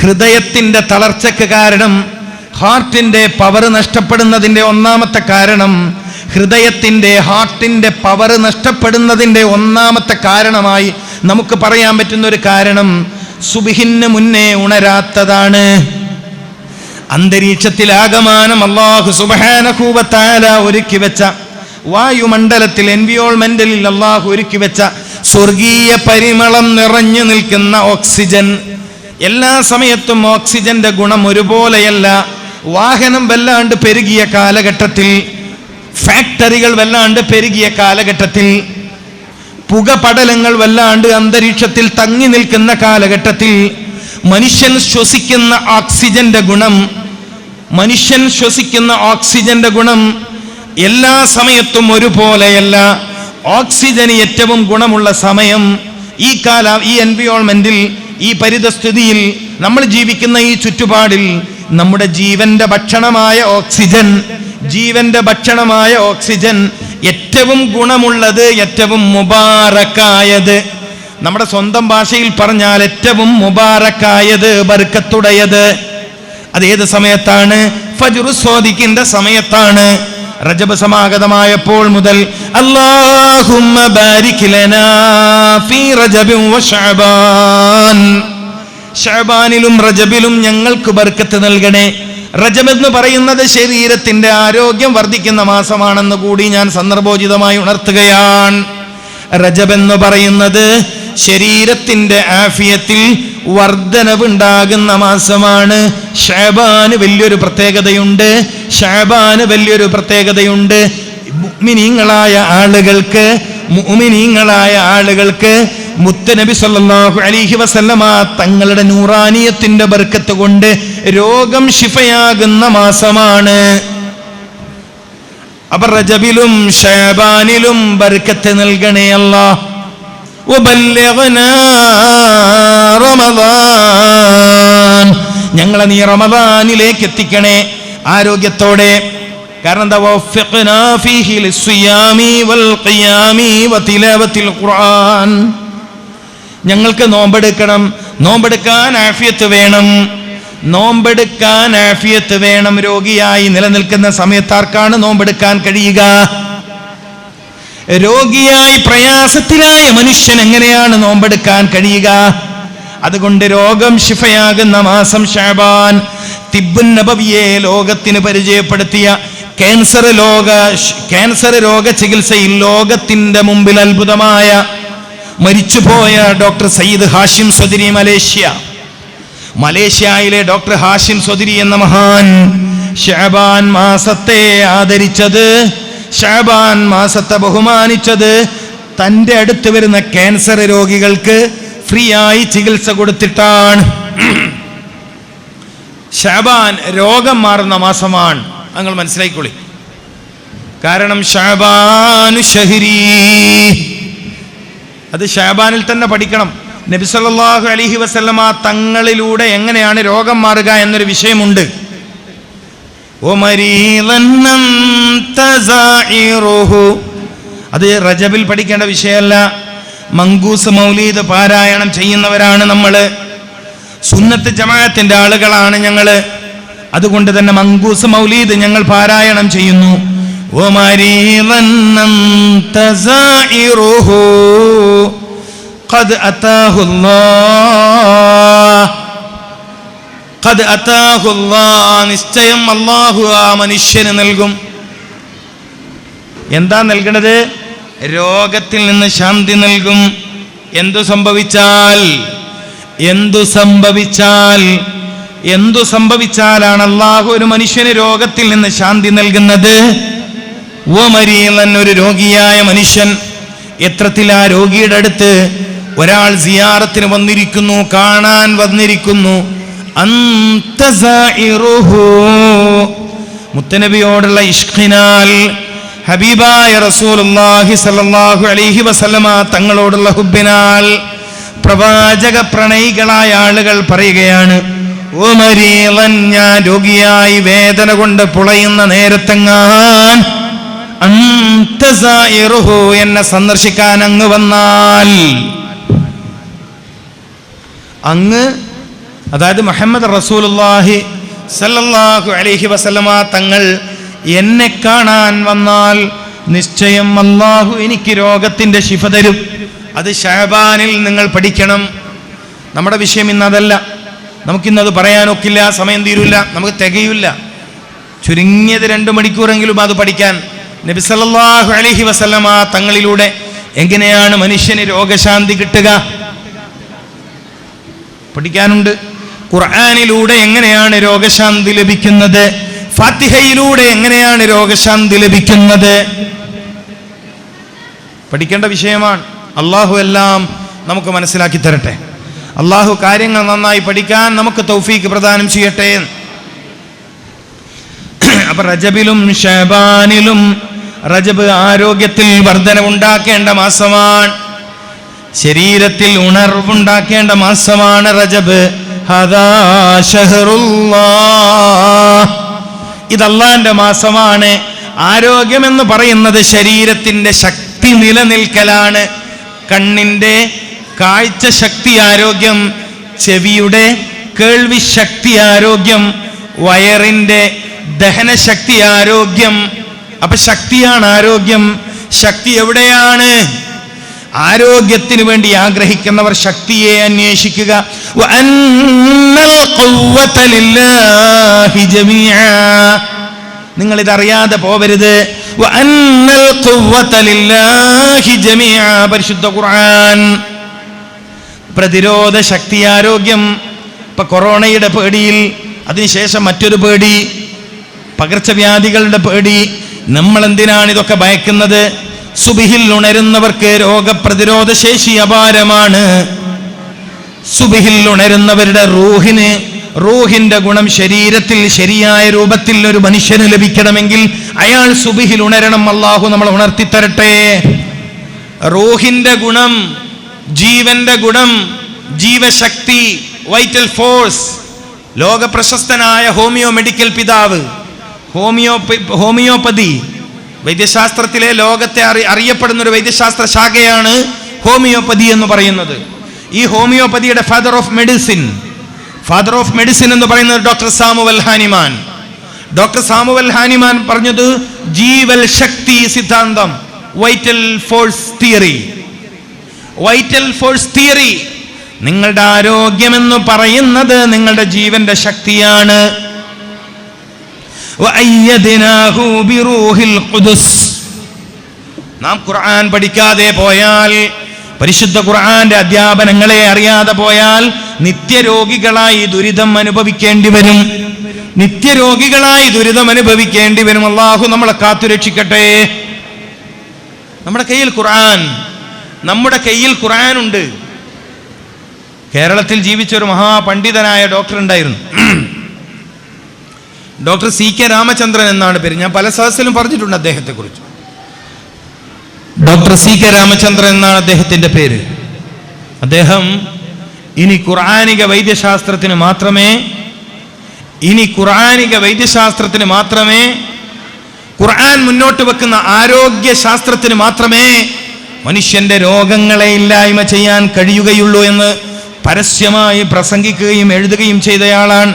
ഹൃദയത്തിന്റെ തളർച്ചയ്ക്ക് കാരണം ഹാർട്ടിന്റെ പവർ നഷ്ടപ്പെടുന്നതിന്റെ ഒന്നാമത്തെ കാരണം ഹൃദയത്തിന്റെ ഹാർട്ടിന്റെ പവർ നഷ്ടപ്പെടുന്നതിന്റെ ഒന്നാമത്തെ കാരണമായി നമുക്ക് പറയാൻ പറ്റുന്ന ഒരു കാരണം സുബിഹിന് മുന്നേ ഉണരാത്തതാണ്. അന്തരീക്ഷത്തിൽ ആഗമാനം അള്ളാഹു സുബഹാനകൂപത്താല ഒരുക്കി വെച്ച വായുമണ്ഡലത്തിൽ എൻവിയോൾമെന്റലിൽ അള്ളാഹു ഒരുക്കി വെച്ച സ്വർഗീയ പരിമളം നിറഞ്ഞു നിൽക്കുന്ന ഓക്സിജൻ എല്ലാ സമയത്തും ഓക്സിജന്റെ ഗുണം ഒരുപോലെയല്ല. വാഹനം വല്ലാണ്ട് പെരുകിയ കാലഘട്ടത്തിൽ ഫാക്ടറികൾ വല്ലാണ്ട് പെരുകിയ കാലഘട്ടത്തിൽ പുകപടലങ്ങൾ വല്ലാണ്ട് അന്തരീക്ഷത്തിൽ തങ്ങി നിൽക്കുന്ന കാലഘട്ടത്തിൽ മനുഷ്യൻ ശ്വസിക്കുന്ന ഓക്സിജന്റെ ഗുണം മനുഷ്യൻ ശ്വസിക്കുന്ന ഓക്സിജന്റെ ഗുണം എല്ലാ സമയത്തും ഒരുപോലെയല്ല. ഓക്സിജന് ഏറ്റവും ഗുണമുള്ള സമയം ഈ കാല ഈ എൻവിയോൺമെന്റിൽ ഈ പരിതസ്ഥിതിയിൽ നമ്മൾ ജീവിക്കുന്ന ഈ ചുറ്റുപാടിൽ നമ്മുടെ ജീവന്റെ ഭക്ഷണമായ ഓക്സിജൻ ജീവന്റെ ഭക്ഷണമായ ഓക്സിജൻ ഏറ്റവും ഗുണമുള്ളത് ഏറ്റവും മുബാറക്കായത്. നമ്മുടെ സ്വന്തം ഭാഷയിൽ പറഞ്ഞാൽ ഏറ്റവും മുബാറക്കായത് ബർക്കത്തുടയത്. അത് ഏത് സമയത്താണ്? ഫജുറു സ്വാദിക്കിന്റെ സമയത്താണ്. റജബ് സമാഗതമായപ്പോൾ മുതൽ ലനാ ഫീ റജബിൻ റജബിലും ഞങ്ങൾക്ക് ബർക്കത്ത് നൽകണേ. റജബ് എന്ന് പറയുന്നത് ശരീരത്തിന്റെ ആരോഗ്യം വർദ്ധിക്കുന്ന മാസമാണെന്ന് കൂടി ഞാൻ സന്ദർഭോചിതമായി ഉണർത്തുകയാണ്. റജബ് എന്ന് പറയുന്നത് ശരീരത്തിന്റെ ആഫിയത്തിൽ വർധനവുണ്ടാകുന്ന മാസമാണ് ഷാബാന് വലിയൊരു പ്രത്യേകതയുണ്ട്. ഷാബാന് വലിയൊരു പ്രത്യേകതയുണ്ട്. മുഅ്മിനീങ്ങളായ ആളുകൾക്ക് മുഅ്മിനീങ്ങളായ ആളുകൾക്ക് മുത്തനബി സല്ലാഹു അലൈഹി വസല്ലമ തങ്ങളുടെ നൂറാനിയത്തിന്റെ ബർക്കത്ത് കൊണ്ട് രോഗം ശിഫയാകുന്ന മാസമാണ്. അപ്പൊ റജബിലും ഷാബാനിലും ബർക്കത്ത് നൽകണേ അല്ലാഹ്. ഞങ്ങളെ നീ റമദാനിലേക്ക് എത്തിക്കണേ ആരോഗ്യത്തോടെ. കാരണം ഞങ്ങൾക്ക് നോമ്പെടുക്കണം. നോമ്പെടുക്കാൻ ആഫിയത്ത് വേണം. നോമ്പെടുക്കാൻ ആഫിയത്ത് വേണം. രോഗിയായി നിലനിൽക്കുന്ന സമയത്താർക്കാണ് നോമ്പെടുക്കാൻ കഴിയുക? രോഗിയായി പ്രയാസത്തിലായ മനുഷ്യൻ എങ്ങനെയാണ് നോമ്പെടുക്കാൻ കഴിയുക? അതുകൊണ്ട് രോഗം ശിഫയാകുന്ന മാസം ഷാബാൻ തിബുൻ നബവിയെ ലോകത്തിന് പരിചയപ്പെടുത്തിയ ക്യാൻസർ ലോക ക്യാൻസർ രോഗ ചികിത്സയിൽ ലോകത്തിന്റെ മുമ്പിൽ അത്ഭുതമായ മരിച്ചുപോയ ഡോക്ടർ സയ്യിദ് ഹാഷിം സ്വദിരി മലേഷ്യ. മലേഷ്യയിലെ ഡോക്ടർ ഹാഷിം സ്വദിരി എന്ന മഹാൻ ഷാബാൻ മാസത്തെ ആദരിച്ചത് ഷാബാൻ മാസത്തെ ബഹുമാനിച്ചത് തന്റെ അടുത്ത് വരുന്ന ക്യാൻസർ രോഗികൾക്ക് ഫ്രീ ആയി ചികിത്സ കൊടുത്തിട്ടാണ്. ഷാബാൻ രോഗം മാറുന്ന മാസമാണ്. നിങ്ങൾ മനസ്സിലാക്കിക്കൊള്ളി കാരണം ഷാബാനു ഷഹരി. അത് ഷാബാനിൽ തന്നെ പഠിക്കണം. നബിസല്ലാഹു അലഹി വസല്ലമ തങ്ങളിലൂടെ എങ്ങനെയാണ് രോഗം മാറുക എന്നൊരു വിഷയമുണ്ട്. അത് റജബിൽ പഠിക്കേണ്ട വിഷയമല്ല. മങ്കൂസ് മൗലീദ് പാരായണം ചെയ്യുന്നവരാണ് നമ്മൾ സുന്നത്ത് ജമാഅത്തിന്റെ ആളുകളാണ് ഞങ്ങൾ അതുകൊണ്ട് തന്നെ മങ്കൂസ് മൗലീദ് ഞങ്ങൾ പാരായണം ചെയ്യുന്നു. ഓ നിശ്ചയം അള്ളാഹു ആ മനുഷ്യന് നൽകും. എന്താ നൽകണത്? രോഗത്തിൽ നിന്ന് ശാന്തി നൽകും. എന്തു സംഭവിച്ചാൽ? എന്തു സംഭവിച്ചാൽ? എന്തു സംഭവിച്ചാലാണ് അള്ളാഹു ഒരു മനുഷ്യന് രോഗത്തിൽ നിന്ന് ശാന്തി നൽകുന്നത്? ഓ മരീലൻ ഒരു രോഗിയായ മനുഷ്യൻ. എത്രത്തിൽ ആ രോഗിയുടെ അടുത്ത്? ഒരാൾ സിയാറത്തിന് വന്നിരിക്കുന്നു കാണാൻ വന്നിരിക്കുന്നു. മുത്തനബിയോടുള്ള ഇഷ്കിനാൽ ഹബീബായ റസൂലുള്ളാഹി സല്ലല്ലാഹു അലൈഹി വസല്ലമ തങ്ങളോടുള്ള ഹുബിനാൽ പ്രവാചക പ്രണയികളായ ആളുകൾ പറയുകയാണ് ഓ ഞാൻ രോഗിയായി വേദന കൊണ്ട് പുളയുന്ന നേരത്തെങ്ങാൻ എന്നെ സന്ദർശിക്കാൻ അങ്ങ് വന്നാൽ. അങ്ങ് അതായത് മുഹമ്മദ് റസൂലുള്ളാഹി സല്ലല്ലാഹു അലൈഹി വസല്ലമ തങ്ങൾ എന്നെ കാണാൻ വന്നാൽ നിശ്ചയം അള്ളാഹു എനിക്ക് രോഗത്തിന്റെ ശിഫ തരും. അത് ഷഹബാനിൽ നിങ്ങൾ പഠിക്കണം. നമ്മുടെ വിഷയം ഇന്ന് അതല്ല നമുക്കിന്നത് പറയാനൊക്കില്ല സമയം തീരില്ല നമുക്ക് തികയില്ല. ചുരുങ്ങിയത് രണ്ട് മണിക്കൂറെങ്കിലും അത് പഠിക്കാൻ നബി സല്ലല്ലാഹു അലൈഹി വസല്ലമ തങ്ങളിലൂടെ എങ്ങനെയാണ് മനുഷ്യന് രോഗശാന്തി കിട്ടുക? പഠിക്കാനുണ്ട്. ഖുർആാനിലൂടെ എങ്ങനെയാണ് രോഗശാന്തി ലഭിക്കുന്നത്? ഫാത്തിഹയിലൂടെ എങ്ങനെയാണ് രോഗശാന്തി ലഭിക്കുന്നത്? പഠിക്കേണ്ട വിഷയമാണ്. അള്ളാഹു എല്ലാം നമുക്ക് മനസ്സിലാക്കി തരട്ടെ. അള്ളാഹു കാര്യങ്ങൾ നന്നായി പഠിക്കാൻ നമുക്ക് തൗഫീക്ക് പ്രദാനം ചെയ്യട്ടെ. അപ്പൊ റജബിലും ഷബാനിലും റജബ് ആരോഗ്യത്തിൽ വർധനവുണ്ടാക്കേണ്ട മാസമാണ്. ശരീരത്തിൽ ഉണർവുണ്ടാക്കേണ്ട മാസമാണ് റജബ്. ഹദാ ഇതല്ലാന്റെ മാസമാണ്. ആരോഗ്യമെന്ന് പറയുന്നത് ശരീരത്തിന്റെ ശക്തി നിലനിൽക്കലാണ്. കണ്ണിന്റെ കാഴ്ച ശക്തി ആരോഗ്യം ചെവിയുടെ കേൾവി ശക്തി ആരോഗ്യം വയറിന്റെ ദഹനശക്തി ആരോഗ്യം. അപ്പൊ ശക്തിയാണ് ആരോഗ്യം. ശക്തി എവിടെയാണ്? ആരോഗ്യത്തിന് വേണ്ടി ആഗ്രഹിക്കുന്നവർ ശക്തിയെ അന്വേഷിക്കുക. നിങ്ങൾ ഇതറിയാതെ പോവരുത്. പരിശുദ്ധ ഖുർആൻ. പ്രതിരോധ ശക്തി ആരോഗ്യം. ഇപ്പൊ കൊറോണയുടെ പേടിയിൽ അതിനുശേഷം മറ്റൊരു പേടി. പകർച്ചവ്യാധികളുടെ പേടി. നമ്മൾ എന്തിനാണ് ഇതൊക്കെ ഭയക്കുന്നത്? സുബിഹിൽ ഉണരുന്നവർക്ക് രോഗപ്രതിരോധ ശേഷി അപാരമാണ്. സുബിഹിൽ ഉണരുന്നവരുടെ റൂഹിന് റൂഹിന്റെ ഗുണം ശരീരത്തിൽ ശരിയായ രൂപത്തിൽ ഒരു മനുഷ്യന് ലഭിക്കണമെങ്കിൽ അയാൾ സുബിഹിൽ ഉണരണം അള്ളാഹു നമ്മൾ ഉണർത്തിത്തരട്ടെ. റൂഹിന്റെ ഗുണം ജീവന്റെ ഗുണം ജീവശക്തി വൈറ്റൽ ഫോഴ്സ് ലോക പ്രശസ്തനായ ഹോമിയോ മെഡിക്കൽ പിതാവ് ഹോമിയോ ഹോമിയോപ്പതി വൈദ്യശാസ്ത്രത്തിലെ ലോകത്തെ അറി അറിയപ്പെടുന്ന ഒരു വൈദ്യശാസ്ത്ര ശാഖയാണ് ഹോമിയോപ്പതി എന്ന് പറയുന്നത്. ഈ ഹോമിയോപ്പതിയുടെ father of medicine father of medicine എന്ന് പറയുന്നത് doctor Samuel Hahnemann. Doctor Samuel Hahnemann പറഞ്ഞത് ജീവൽ ശക്തി സിദ്ധാന്തം vital force theory vital force theory നിങ്ങളുടെ ആരോഗ്യമെന്ന് പറയുന്നത് നിങ്ങളുടെ ജീവന്റെ ശക്തിയാണ്. നാം ഖുർആൻ പഠിക്കാതെ പോയാൽ പരിശുദ്ധ ഖുർആന്റെ അധ്യാപനങ്ങളെ അറിയാതെ പോയാൽ നിത്യരോഗികളായി ദുരിതം അനുഭവിക്കേണ്ടി വരും. നിത്യരോഗികളായി ദുരിതം അനുഭവിക്കേണ്ടി വരും. അള്ളാഹു നമ്മളെ കാത്തുരക്ഷിക്കട്ടെ നമ്മുടെ കയ്യിൽ ഖുർആൻ നമ്മുടെ കയ്യിൽ ഖുർആൻ ഉണ്ട് കേരളത്തിൽ ജീവിച്ച ഒരു മഹാപണ്ഡിതനായ ഡോക്ടർ ഉണ്ടായിരുന്നു. ഡോക്ടർ സി കെ രാമചന്ദ്രൻ എന്നാണ് പേര്. ഞാൻ പല സദസ്സിലും പറഞ്ഞിട്ടുണ്ട് അദ്ദേഹത്തെ കുറിച്ച് ഡോക്ടർ സി കെ രാമചന്ദ്രൻ എന്നാണ് അദ്ദേഹത്തിന്റെ പേര്. അദ്ദേഹം ഇനി ഖുർആാനിക വൈദ്യശാസ്ത്രത്തിന് മാത്രമേ ഇനി ഖുർആാനിക വൈദ്യശാസ്ത്രത്തിന് മാത്രമേ ഖുർആൻ മുന്നോട്ട് വെക്കുന്ന ആരോഗ്യ ശാസ്ത്രത്തിന് മാത്രമേ മനുഷ്യന്റെ രോഗങ്ങളെ ഇല്ലായ്മ ചെയ്യാൻ കഴിയുകയുള്ളൂ എന്ന് പരസ്യമായി പ്രസംഗിക്കുകയും എഴുതുകയും ചെയ്തയാളാണ്